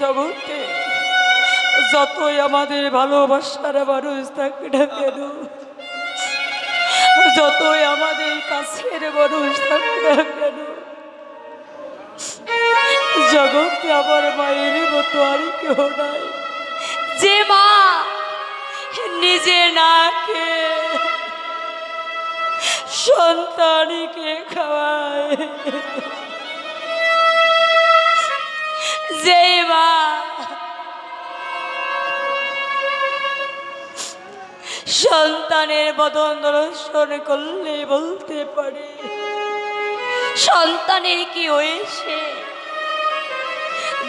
জগতে যতই আমাদের ভালোবাসার মানুষ থাকে না কেন, যতই আমাদের কাছের মানুষ থাকে না কেন, জগতে আমার মায়ের মতো আর কেউ নাই। যে মা নিজে না খেয়ে সন্তানকে খাওয়ায়। মা সন্তানের বদন দর্শন করলে বলতে পারে, সন্তানের কি হয়েছে?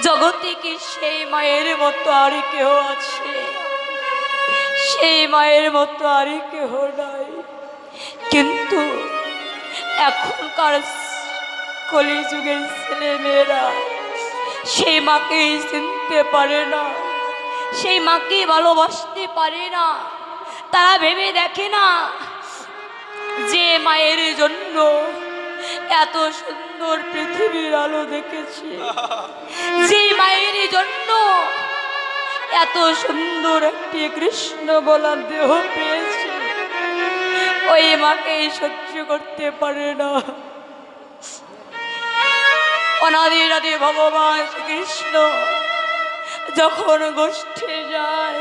জগতে কি সেই মায়ের মতো আর কেউ আছে? সেই মায়ের মতো আর কেউ নাই। কিন্তু এখনকার কলিযুগের ছেলে মেয়েরা সেই মাকেই চিনতে পারে না। সেই মাকে ভালোবাসতে পারে না। তারা ভেবে দেখে না যে মায়ের জন্য এত সুন্দর পৃথিবীর আলো দেখেছি। যে মায়ের জন্য এত সুন্দর একটি কৃষ্ণ বলার দেহ পেয়েছে। ওই মাকে সহ্য করতে পারে না। অনাদি আদি ভগবান শ্রীকৃষ্ণ। যখন গোষ্ঠে যায়,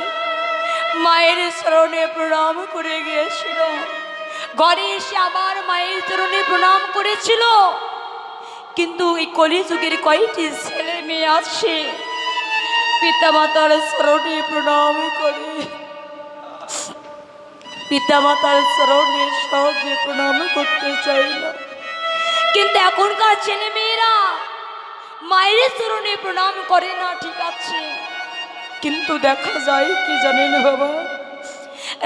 মায়ের চরণে প্রণাম করে গিয়েছিল। ঘরে এসে আবার মায়ের চরণে প্রণাম করেছিল। কিন্তু এই কলিযুগের কয়েকটি ছেলে মেয়ে আছে, পিতামাতার চরণে প্রণাম করে। পিতামাতার চরণে সহজে প্রণাম করতে চাই না। কিন্তু এখনকার ছেলে মেয়েরা মায়ের চরণে প্রণাম করে না ঠিক আছে। কিন্তু দেখা যায় কি জানেন বাবা?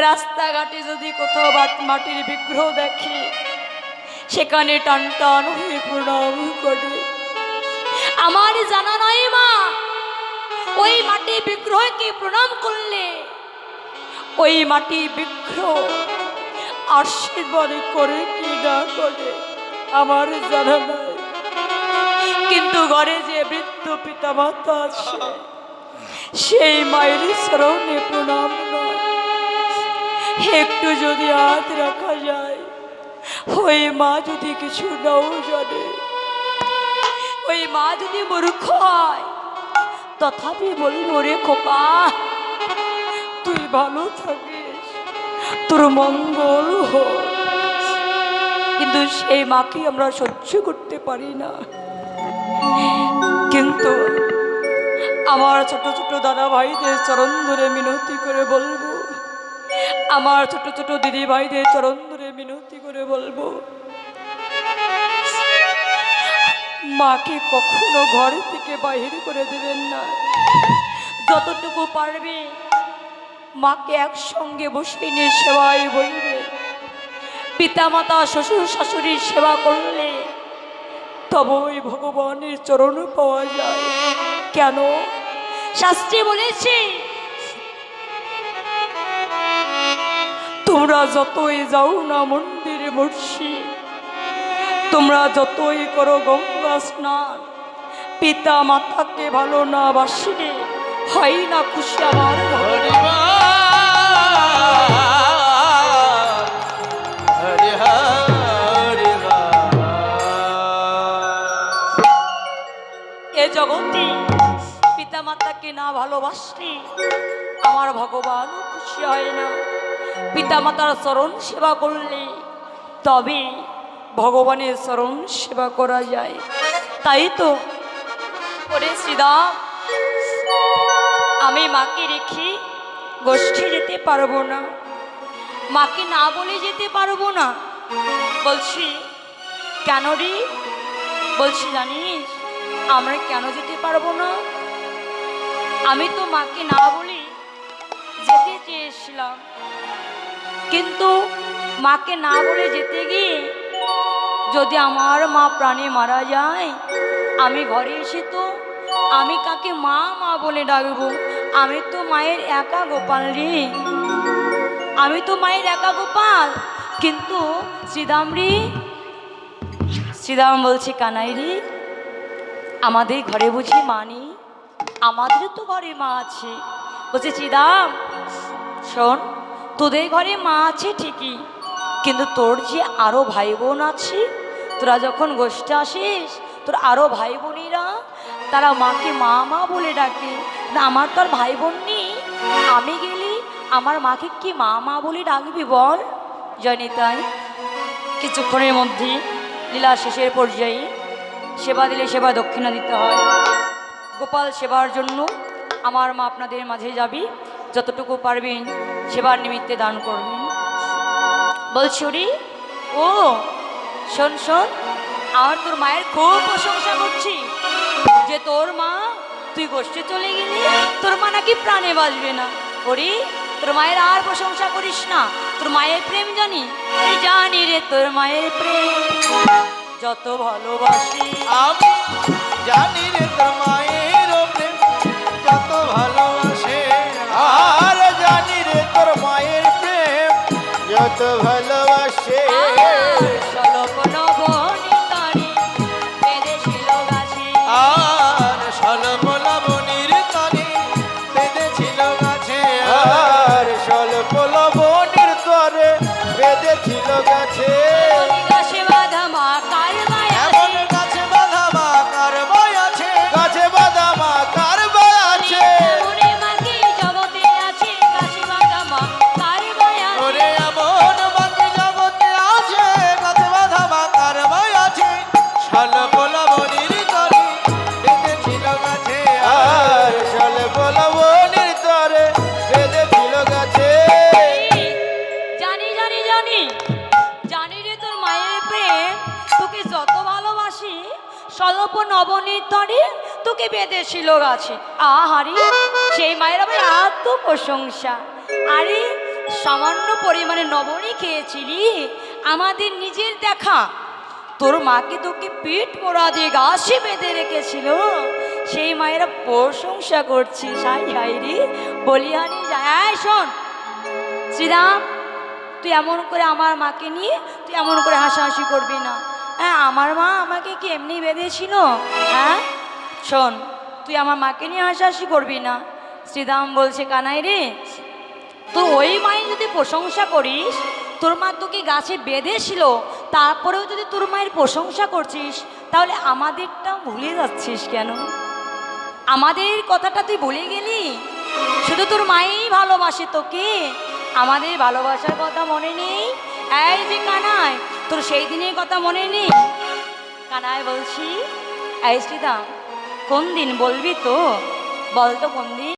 রাস্তাঘাটে যদি কোথাও মাটির বিগ্রহ দেখে সেখানে টান টান হয়ে প্রণাম করে। আমার জানা নয় মা ওই মাটি বিগ্রহকে প্রণাম করলে ওই মাটি বিগ্রহ আশীর্বাদ করে কি না করে আমার জানা নাই। কিন্তু ঘরে যে বৃদ্ধ পিতা মাতা আছে, সেই মায়ের স্মরণে প্রণাম নয়। একটু যদি হাত রাখা যায়, ওই মা যদি কিছু নাও জানে, ওই মা যদি মূর্খ হয়, তথাপি বলব রে খোকা, তুই ভালো থাকিস, তোর মঙ্গল হোক। কিন্তু সেই মাকে আমরা সহ্য করতে পারি না। কিন্তু আমার ছোট ছোট দাদা ভাইদের চরণ ধরে মিনতি করে বলব, আমার ছোট ছোট দিদি ভাইদের চরণ ধরে মিনতি করে বলব, মাকে কখনো ঘর থেকে বাহির করে দেবেন না। যতটুকু পারবে, মাকে একসঙ্গে বসে নিয়ে সেবায় বইবে। পিতামাতা, শ্বশুর শাশুড়ির সেবা করলে তবই ভগবানের চরণ পাওয়া যায়। কেন? শাস্ত্রী বলেছে, তোমরা যতই যাও না মন্দিরে মর্ষি তোমরা যতই করো গঙ্গা স্নান পিতা মাতাকে ভালো না বাসিলে হয় না খুশি আমার ভালোবাসলে আমার ভগবানও খুশি হয় না। পিতা মাতার চরণ সেবা করলে তবে ভগবানের চরণ সেবা করা যায়। তাই তো ওরে শ্রীদাম আমি মাকে রেখে গোষ্ঠী যেতে পারব না। মাকে না বলে যেতে পারব না। বলছি, কেন রে? বলছি, জানিস, আমরা কেন যেতে পারব না? আমি তো মাকে না বলে যেতে চেয়েছিলাম। কিন্তু মাকে না বলে যেতে গিয়ে যদি আমার মা প্রাণে মারা যায়, আমি ঘরে এসে তো আমি কাকে মা মা বলে ডাকবো? আমি তো মায়ের একা গোপাল রে। আমি তো মায়ের একা গোপাল, কিন্তু শ্রীদাম রে শ্রীদাম বলছে, কানাই রে, আমাদের ঘরে বুঝি মা নেই? আমাদেরও তো ঘরে মা আছে। বলছে চিদাম শোন, তোদের ঘরে মা আছে ঠিকই, কিন্তু তোর যে আরও ভাই বোন আছে, তোরা যখন গোষ্ঠে আসিস, তোর আরও ভাই বোনেরা তারা মাকে মা মা বলে ডাকে। না, আমার তো আর ভাই বোন নেই। আমি গেলি আমার মাকে কি মা মা বলে ডাকবি বল? জানি তাই কিছুক্ষণের মধ্যে লীলা শেষের পর্যায়ে সেবা দিলে সেবা দক্ষিণা দিতে হয়। গোপাল সেবার জন্য আমার মা আপনাদের মাঝে যাবি। যতটুকু পারবেন সেবার নিমিত্তে দান করবেন। বলছি ও, শোন শোন, আমার তোর মায়ের খুব প্রশংসা করছি যে তোর মা, তুই গোষ্ঠে চলে গেলি, তোর মা নাকি প্রাণে বাঁচবে না। ওরে, তোর মায়ের আর প্রশংসা করিস না, তোর মায়ের প্রেম জানি জানি রে তোর মায়ের প্রেম। যত ভালোবাসি জানি রে তোর মায়ের যত নবনীর তরে তোকে বেঁধেছিল গাছে আহারি সেই মায়ের আবার এত প্রশংসা আরে, সামান্য পরিমাণে নবনী খেয়েছিলি? আমাদের নিজের দেখা। তোর মাকে তোকে পেট মোড়া দিয়ে গাছে বেঁধে রেখেছিল? সেই মায়েরা প্রশংসা করছিস। হাই হাই রে বলিহানি যায়। শোন। শ্রীরাম, তুই এমন করে আমার মাকে নিয়ে, তুই এমন করে হাসাহাসি করবি না। হ্যাঁ আমার মা আমাকে কি এমনি বেঁধেছিল? হ্যাঁ? শোন, তুই আমার মাকে নিয়ে হাসাহাসি করবি না। শ্রীরাম বলছে, কানাই রে তো ওই মায়ের যদি প্রশংসা করিস, তোর মা তোকে গাছে বেঁধেছিল, তারপরেও যদি তোর মায়ের প্রশংসা করছিস, তাহলে আমাদেরটা ভুলে যাচ্ছিস কেন? আমাদের কথাটা তুই ভুলে গেলি? শুধু তোর মাই ভালোবাসে তোকে? আমাদের ভালোবাসার কথা মনে নেই? এই যে কানায় তোর সেই দিনের কথা মনে নেই? কানায় বলছি আইসিদা কোন দিন বলবি তো? বল তো কোন দিন